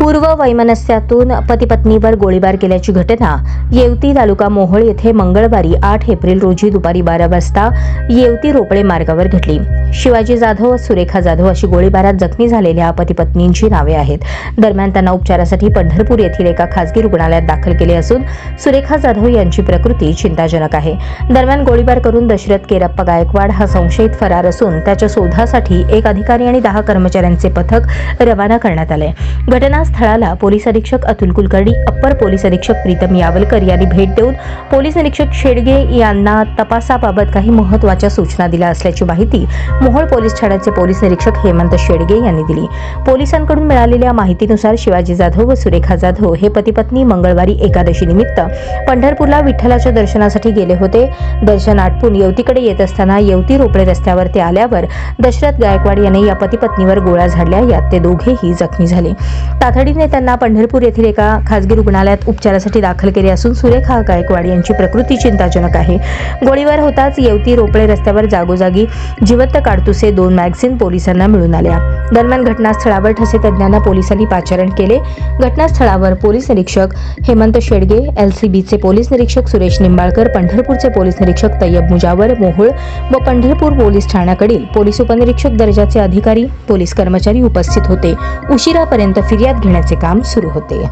पूर्व वैमनस्यातून पतीपत्नीवर गोळीबार केल्याची घटना येवती तालुका मोहोळ येथे मंगळवारी आठ एप्रिल रोजी दुपारी बारा वाजता येवती रोपळे मार्गावर घडली. शिवाजी जाधव व सुरेखा जाधव अशी गोळीबारात जखमी झालेल्या पती पत्नींची नावे आहेत. दरम्यान त्यांना उपचारासाठी पंढरपूर येथील एका खासगी रुग्णालयात दाखल केले असून सुरेखा जाधव यांची प्रकृती चिंताजनक आहे. दरम्यान गोळीबार करून दशरथ केरप्पा गायकवाड हा संशयित फरार असून त्याच्या शोधासाठी एक अधिकारी आणि दहा कर्मचाऱ्यांचे पथक रवाना करण्यात आले. घटना घटनास्थळाला पोलीस अधीक्षक अतुल कुलकर्णी अप्पर पोलीस अधीक्षक प्रीतम यावलकर यांनी भेट देऊन पोलीस निरीक्षक शेडगे यांना तपासाबाबत काही महत्त्वाच्या सूचना दिल्या असल्याची माहिती मोहोळ पोलीस ठाण्याचे पोलीस निरीक्षक हेमंत शेडगे यांनी दिली. पोलिसांकडून मिळालेल्या माहितीनुसार शिवाजी जाधव व सुरेखा जाधव हे पतीपत्नी मंगळवारी एकादशी निमित्त पंढरपूरला विठ्ठलाच्या दर्शनासाठी गेले होते. दर्शन आटपून येवतीकडे येत असताना येवती रोपडे रस्त्यावर ते आल्यावर दशरथ गायकवाड यांनी या पतीपत्नीवर गोळ्या झाडल्या यात ते दोघेही जखमी झाले. तातडीने त्यांना पंढरपूर येथील एका खासगी रुग्णालयात उपचारासाठी दाखल केले असून सुरेखा गायकवाड यांची प्रकृती चिंताजनक आहे. गोळीबार होताच येवती रोपळे रस्त्यावर जागोजागी जिवंत काडतुसे दोन मॅगझिन पोलिसांना मिळून आल्या. दरम्यान घटनास्थळावर ठसे तज्ज्ञांना पोलिसांनी पाचारण केले. घटनास्थळावर पोलीस निरीक्षक हेमंत शेडगे एलसीबीचे पोलीस निरीक्षक सुरेश निंबाळकर पंढरपूरचे पोलीस निरीक्षक तय्यब मुजावर मोहोळ व पंढरपूर पोलीस ठाण्याकडील पोलीस उपनिरीक्षक दर्जाचे अधिकारी पोलीस कर्मचारी उपस्थित होते. उशिरापर्यंत फिर्याद घेण्याचे काम सुरू होते.